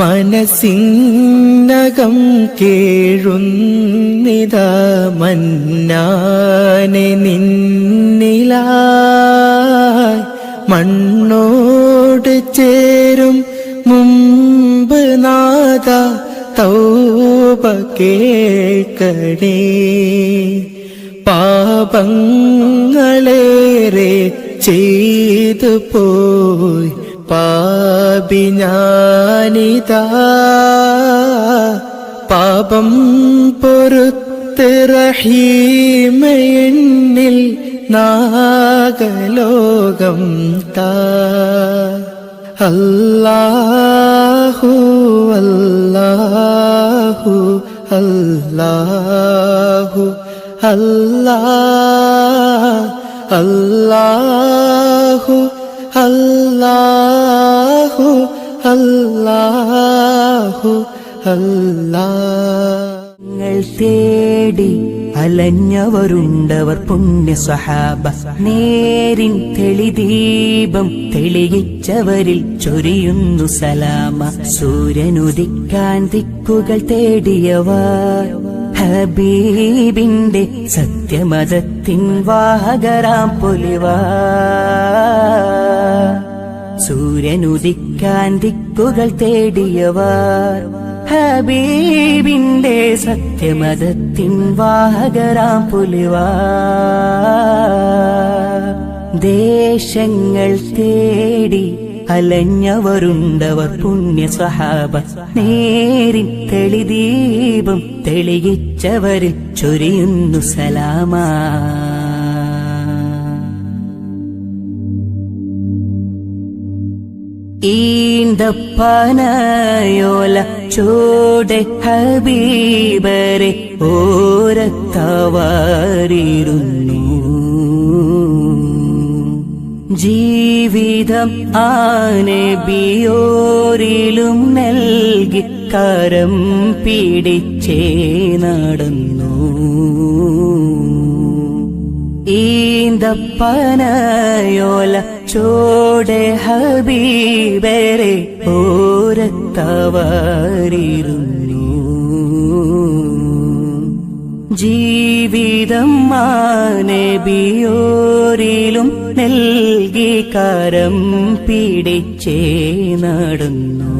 മനസ്സിനകം കേഴുന്നിത മന്നാനെ നിന്നിലായി മണ്ണോട് ചേരും മുമ്പ് നാദ തൗപ കേൾക്കണേ. പാപങ്ങളേറെ ചെയ്തു പോയി പാപി ഞാനിതാ. പാപം പൊറുത്ത് റഹീമയെന്നിൽ നാഗലോകം താ. അല്ലാഹു അല്ലാഹു അല്ലാഹു അല്ലാ അല്ലാഹു അല്ലാഹു അല്ലാഹു അല്ലാ. ഞങ്ങൾ തേടി അലഞ്ഞവരുണ്ടവർ പുണ്യ സഹാബ നേരിൻ തെളിദീപം തെളിയിച്ചവരിൽ ചൊരിയുന്നു സലാമ. സൂര്യനുദിക്കാൻ ദിക്കുകൾ തേടിയവർ. ഹബീബിന്റെ സത്യമതത്തിൻ വാഹകരാം പൊലിവാ സൂര്യനുദിക്കാൻ ദിക്കുകൾ തേടിയവർ. ഹബീബിന്റെ സത്യമതത്തിൻ വാഹകരാം പുലിവാ ദേശങ്ങൾ തേടി അലഞ്ഞവരുണ്ടവർ പുണ്യ സഹാബ നേരിൻ തെളിദീപം തെളിയിച്ചവരിൽ ചൊരിയുന്നു സലാമാ. ഈന്തപ്പനയോല ചോടെ ഹബീബരെ ഓരത്തവാറിരുന്നു ജീവിതം ആനെ ബിയോരിലും നൽകി കരം പിടിച്ചേ നടന്നു. ഈന്തപ്പനയോല ചോടെ ഹബീബരെ ഓരത്തവരിരുന്നു. ജീവിതം മാനബിയോരിലും നൽകി കരം പിടിച്ചേ നടന്നു.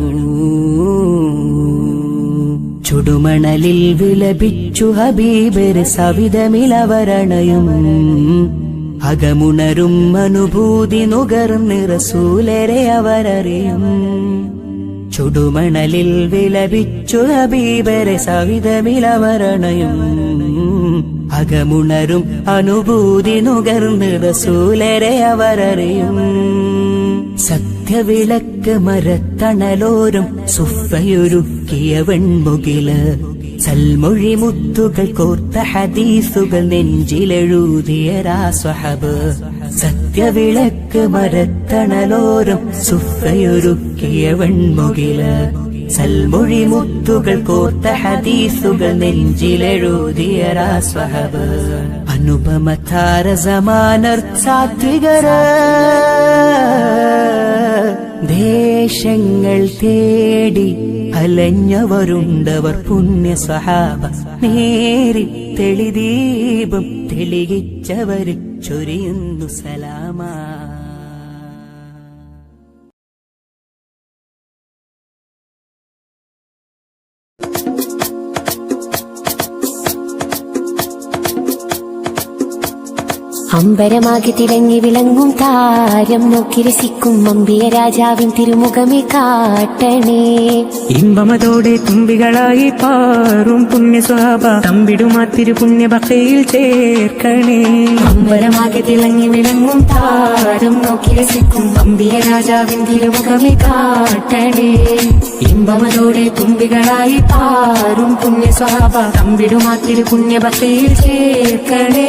ചുടുമണലിൽ വിലപിച്ചു ഹബീബര് സവിധമിലവരണയും. അകമുണരും അനുഭൂതി നുകർന്നിറസൂലരെ അവരറിയും. ചുടുമണലിൽ വിലപിച്ചു ഹബീബരെ സവിധമിലവരണയും. അകമുണരും അനുഭൂതി നുകർന്നിറസൂലരെ അവരറിയും. സത്യവിളക്ക് മരത്തണലോരും സുഫയൊരുക്കിയ വെൺമുകില് സൽമൊഴി മുത്തുകൾ കോർത്ത ഹദീസുകൾ നെഞ്ചിലെഴുതിയ രാസ്വഹബ് സത്യവിളക്ക് മരത്തണലോരും സുഫയൊരുക്കിയ വെൺമുകില് സൽമൊഴി മുത്തുകൾ കോർത്ത ഹദീസുകൾ നെഞ്ചിലെഴുതിയ രാസ്വഹബ് അനുപമ താരസമാനർ സാത്വികര ദേശങ്ങൾ തേടി അലഞ്ഞവരുണ്ടവർ പുണ്യ സഹാബ നേരി തെളിദീപം തെളിയിച്ചവർ ചൊരിയുന്നു സലാമാ. അമ്പരമാകെ തിളങ്ങി വിളങ്ങും താരം നോക്കി രസിക്കും അമ്പിയ രാജാവിൻ തിരുമുഖമേ കാട്ടണേ. ഇമ്പമതോടെ തുമ്പികളായി പാറും പുണ്യ സ്വഭാവ തമ്പിടുമാ തിരു പുണ്യ ഭക്തയിൽ ചേർക്കണേ. അമ്പരമാകെ തിളങ്ങി വിളങ്ങും താരം നോക്കി രസിക്കും അമ്പിയ രാജാവിൻ തിരുമുഖമേ കാട്ടണേ. ഇമ്പമതോടെ തുമ്പികളായി പാറും പുണ്യ സ്വഭാവ പുണ്യ ഭക്തയിൽ ചേർക്കണേ.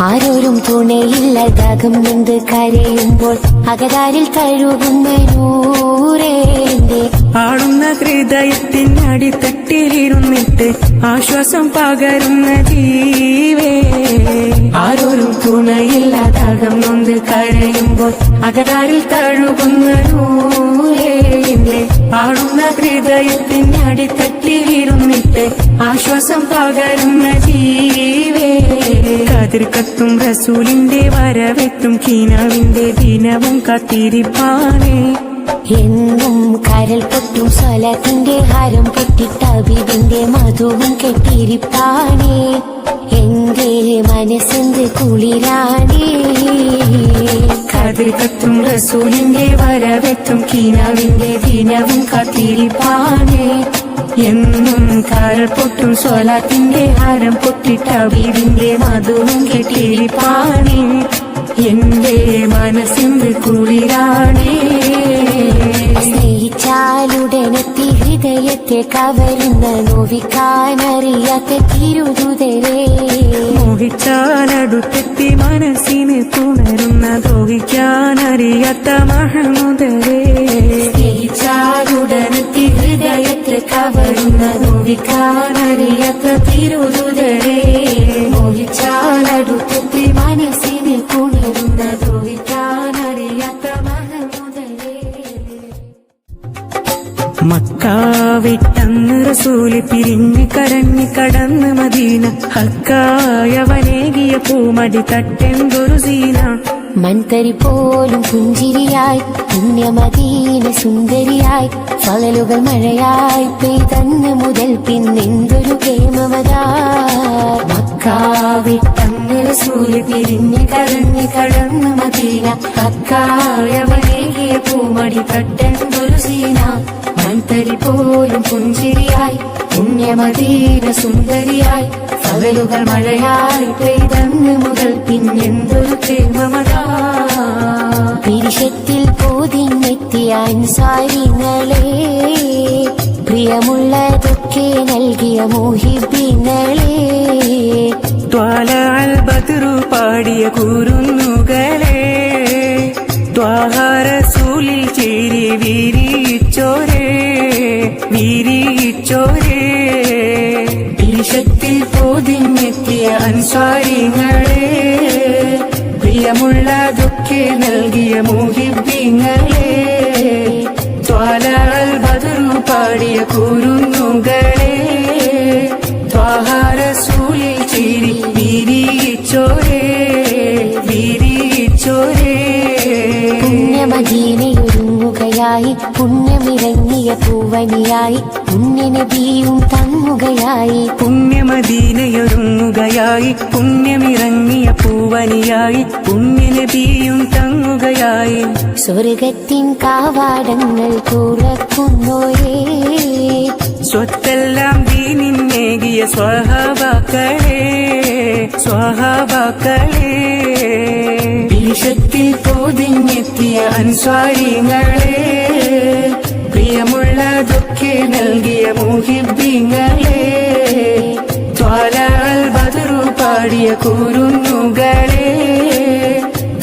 ആരോരും തുണയില്ലതാകും എന്ത് കരയുമ്പോൾ അകതാരിൽ തഴുകുന്ന നൂറേന്റെ ആടുന്ന ഹൃദയത്തിനടിത്തട്ടിലിരുന്നിട്ട് ആശ്വാസം പകരുന്ന ജീവേ. ആരോരും തുണയില്ലാതാകും നൊന്ത് കരയുമ്പോൾ അകതാരിൽ തഴുകുന്ന നൂറേന്റെ ആടുന്ന ഹൃദയത്തിനടിത്തട്ടിലിരുന്നിട്ട് ആശ്വാസം പകരുന്ന ജീവേ. കത്തും റസൂലിന്റെ വരവെത്തും കീനാവിന്റെ ദിനവും കാത്തിരിപ്പാനേ. എന്നും കരൽ പൊട്ടും സ്വലത്തിന്റെ ഹരം പൊട്ടിട്ട അബിബിന്റെ മധുവും കെട്ടിരിപ്പാനേ എന്റെ മനസ്സെന്ത് കുളിരാനേ. റസൂലിന്റെ വരവെത്തും കീനാവിന്റെ ദിനവും കാത്തിരിപ്പാനേ. എന്നും കാൽപൊട്ടും സ്വലാത്തിന്റെ ഹാരം പൊട്ടിട്ട വീടിന്റെ മധുവും കെട്ടിരിപ്പാനേ എന്റെ മനസ്സിന്റെ കുളിരാണേ. സ്നേഹിച്ചാലുടനെത്തി ഹൃദയത്തെ കവരുന്ന നോവിക്കാനറിയാത്ത തിരുതുതരേ. മോഹിച്ചാലടുത്തെത്തി മനസ്സിന് തുണരുന്ന ദ്രോഹിക്കാനറിയാത്ത മഹമുതരേ സ്നേഹിച്ചാലുടനെത്തി ഹൃദയത്തെ കവരുന്ന നോവിക്കാനറിയാത്ത തിരുതുതരേ മോഹിച്ചാലടുത്തെത്തി മനസ്സിനെ പുണരുന്ന ദ്രോഹിക്കാനറിയാത്ത മഹമുദരേ മക്കാവിട്ടന്ന് റസൂൽ പിരിഞ്ഞ് കരഞ്ഞ് കടന്ന് മദീന. ഹക്കായവനേകിയ പൂമടി തട്ടെന്തൊരു സീന. മൺതരി പോലും പുഞ്ചിരിയായി പുണ്യമദീന സുന്ദരിയായി പകലുകൾ മഴയായി പെയ്തന്ന് മുതൽ പിന്നെന്തൊരു കേമവതാ മക്കാവിട്ടന്ന് റസൂൽ പിരിഞ്ഞ് കരഞ്ഞ് കടന്ന് മദീന കക്കായവനേകിയ പൂമടി തട്ടെന്തൊരു സീന. മൺതരി പോലും പുഞ്ചിരിയായി പുണ്യമദീന സുന്ദരിയായി പകലുകൾ മഴയായി പെയ്തന്ന് മുതൽ പിന്നെന്തൊരു പ്രേമമതാശത്തിൽ പിരിശത്തിൽ പോതിന്നെത്തിയ അൻസാരിങ്ങളെ പ്രിയമുള്ളതൊക്കെ നൽകിയ മോഹിബിങ്ങളെ ത്വാലാൽ ബദറു പാടിയ കുരുന്നുകളെ ത്വാഹാരസൂലിൽ ചേരി വീരിച്ചോരേ വീരിച്ചോരേ പോതിന്നെത്തിയ പ്രിയമുള്ള ദുഃഖി നൽകിയ മോഹിബിങ്ങളെ ത്വാലാൽ ബദറു പാടിയ കുരുന്നുകളെ. ത്വാഹാരസൂലിൽ ചേരി വീരിച്ചോരേ വീരിച്ചോരേ പുണ്യമദീനയൊരുങ്ങുകയായി പുണ്യമിറങ്ങിയ പൂവനിയായി പുണ്യനബിയും തങ്ങുകയായി. പുണ്യമദീനയൊരുങ്ങുകയായി പുണ്യമിറങ്ങിയ പൂവനിയായി പുണ്യനബിയും തങ്ങുകയായി. സ്വർഗത്തിൻ കാവാടങ്ങൾ തുറക്കുന്നോയേ. സ്വത്തെല്ലാം ദീനിന്നേകിയ സ്വഹാവാക്കളേ സ്വഹാവാക്കളേ. വിഷത്തിൽ പോതിഞ്ഞെത്തിയ അൻസ്വാരിങ്ങളെ പ്രിയമുള്ള ദുഃഖി നൽകിയ മുഹിബിങ്ങളെ ത്വാല അൽ ബദറു പാടിയ കുരുന്നുകളെ.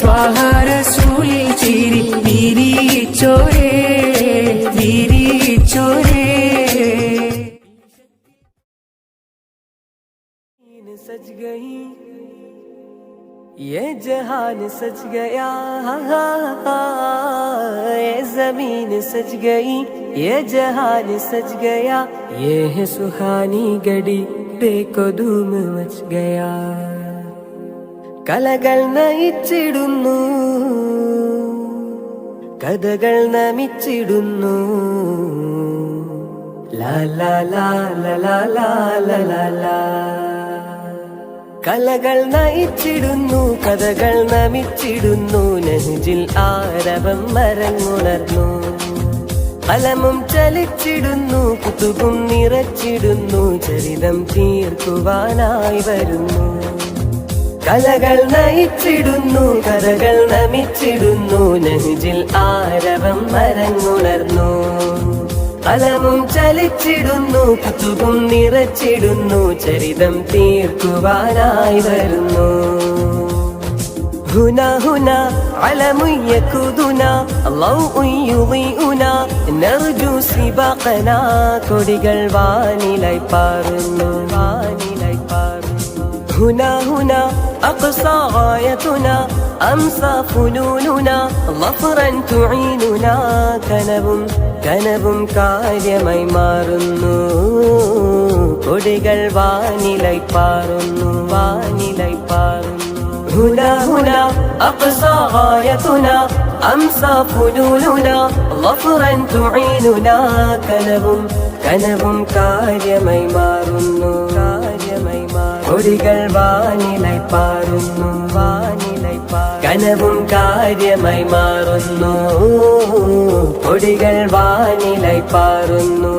ത്വാഹാരസൂലിൽ ചിരി വിരിയിച്ചോരേ വിരിയിച്ചോരേ. സജ് ഗഹി ये जहान सज गया ये जमीन सज गई ये जहान सज गया ये है सुहानी घड़ी देखो धूम मच गया കലകൾ നയിച്ചിടുന്നു കഥകൾ നമിച്ചിടുന്നു ലാ ലാ ലാ ലാ ലാ ലാ ലാ കലകൾ നയിച്ചിടുന്നു കഥകൾ നമിച്ചിടുന്നു നെഞ്ചിൽ ആരവം മരങ്ങുണർന്നു. അലമും ചലിച്ചിടുന്നു കുതുകും നിറച്ചിടുന്നു ചരിതം തീർക്കുവാനായി വരുന്നു. കലകൾ നയിച്ചിടുന്നു കഥകൾ നമിച്ചിടുന്നു നെഞ്ചിൽ ആരവം മരങ്ങുണർന്നു. അലമും ചലിച്ചിടുന്നു കുത്തുകും നിറച്ചിടുന്നു ചരിതം തീർക്കുവാനായി വരുന്നു هنا هنا علم يكودنا ضوء يضيئنا نرجو سباقنا കൊടികൾ വാനിലായി പാറുന്നു വാനിലായി പാറുന്നു هنا هنا أقصى غايتنا أمسى فنوننا ظفرا تعيننا കനവും കനവും കാര്യമായി മാറുന്നു കൊടികൾ വാനിലായി പാറുന്നു വാനിലായി പാറുന്നു هنا هنا أقصى غايتنا أمسى فنوننا ظفرا تعيننا കനവും കനവും കാര്യമായി മാറുന്നു കാര്യമായി മാറുന്നു കൊടികൾ വാനിലായി പാറുന്നു വാനിലായി പാറുന്നു കാര്യമായി മാറുന്നു കൊടികൾ വാനിലായി പാറുന്നു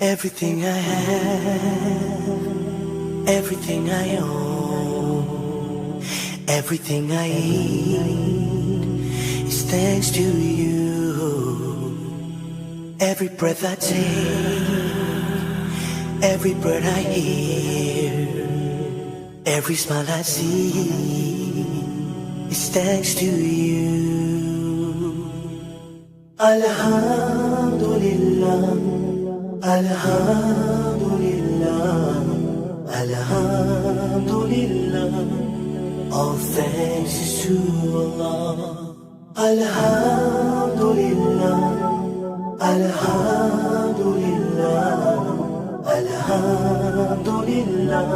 Everything I have, everything I own, everything I eat is thanks to you. Every breath I take, every bird I hear, every smile I see is thanks to you. Alhamdulillah. Alhamdulillah, Alhamdulillah. All thanks is to Allah. Alhamdulillah, Alhamdulillah, Alhamdulillah.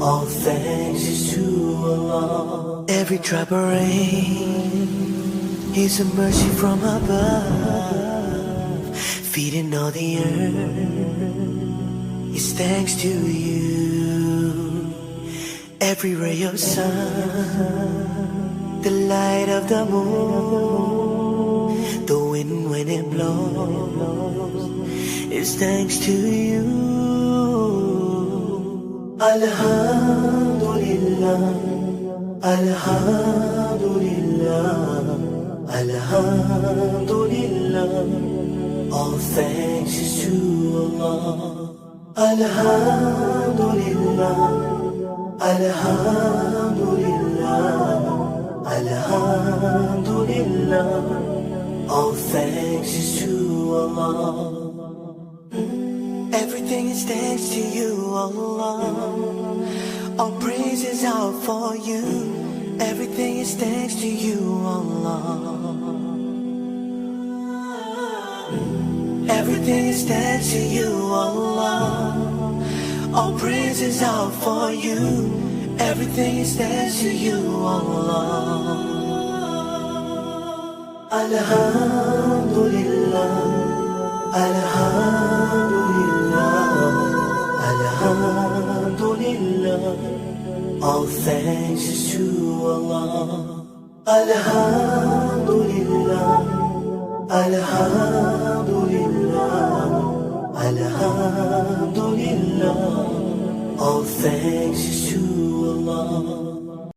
All thanks is to Allah. Every drop of rain is a mercy from above feeding all the earth is thanks to you. Every ray of sun, the light of the moon, the wind when it blows is thanks to you. Alhamdulillah, Alhamdulillah, Alhamdulillah. All thanks to Allah. Alhamdulillah. Alhamdulillah. Alhamdulillah. All thanks is to Allah. Everything is thanks to you, Allah. All praises are for you. Everything is thanks to you, Allah. Everything is thanks to you, Allah. All praises are for you. Everything is thanks to you, Allah. Alhamdulillah. Alhamdulillah. Alhamdulillah. All thanks is to Allah. Alhamdulillah. Alhamdulillah, Alhamdulillah. All thanks to Allah.